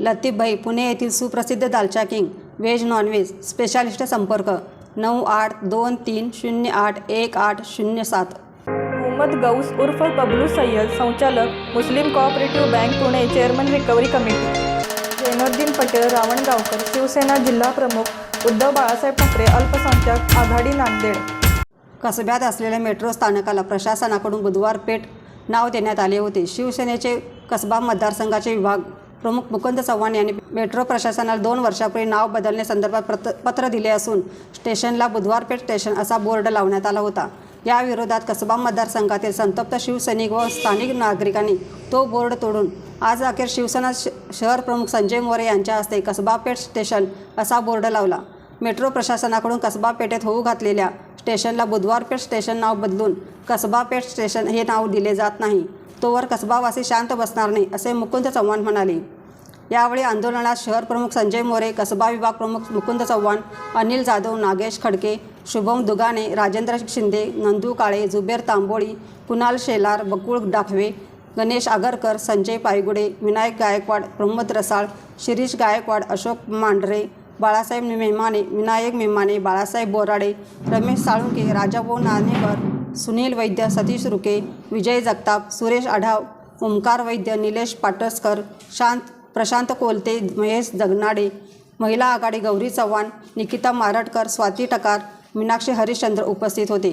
लतीफभाई पुणे येथील सुप्रसिद्ध दालचा king veg non veg specialist संपर्क नऊ आठ दोन तीन शून्य आठ एक आठ शून्य सात. मोहम्मद गौस उर्फ बबलू सय्यद संचालक Muslim cooperative bank Pune chairman recovery committee Zainuddin Patel Ravangaonkar Shivsena जिल्हा प्रमुख उद्धव बाळासाहेब ठाकरे अल्पसंख्याक आघाडी नांदेड. कसब्यात असलेल्या मेट्रो स्थानकाला प्रशासनाकडून बुधवार पेठ नाव देण्यात आले होते. शिवसेनेचे कसबा मतदारसंघाचे विभाग प्रमुख मुकुंद चव्हाण यांनी मेट्रो प्रशासनाला दोन वर्षापूर्वी नाव बदलण्यासंदर्भात प्रत पत्र दिले असून स्टेशनला बुधवारपेठ स्टेशन असा बोर्ड लावण्यात आला होता. या विरोधात कसबा मतदारसंघातील संतप्त शिवसैनिक व स्थानिक नागरिकांनी तो बोर्ड तोडून आज अखेर शिवसेना श शहर प्रमुख संजय मोरे यांच्या हस्ते कसबा पेठ स्टेशन असा बोर्ड लावला. मेट्रो प्रशासनाकडून कसबा पेठेत होऊ घातलेल्या स्टेशनला बुधवारपेठ स्टेशन नाव बदलून कसबा पेठ स्टेशन हे नाव दिले जात नाही. तोवर कसबावासी शांत बसणार नाही असे मुकुंद चव्हाण म्हणाले. यावेळी आंदोलनात शहर प्रमुख संजय मोरे कसबा विभाग प्रमुख मुकुंद चव्हाण अनिल जाधव नागेश खडके शुभम दुगाने राजेंद्र शिंदे नंदू काळे जुबेर तांबोळी कुणाल शेलार बकुळ डाखवे गणेश आगरकर संजय पायगुडे विनायक गायकवाड प्रमोद रसाळ शिरीष गायकवाड अशोक मांढरे बाळासाहेब मेमाने विनायक मेमाने बाळासाहेब बोराडे रमेश साळुंके राजाभाऊ नानेकर सुनील वैद्य सतीश रुके विजय जगताप सुरेश आढाव ओंकार वैद्य निलेश पाटसकर शांत प्रशांत कोलते महेश जगनाडे महिला आघाडी गौरी चव्हाण निकिता मारटकर स्वाती टकार मीनाक्षी हरिश्चंद्र उपस्थित होते.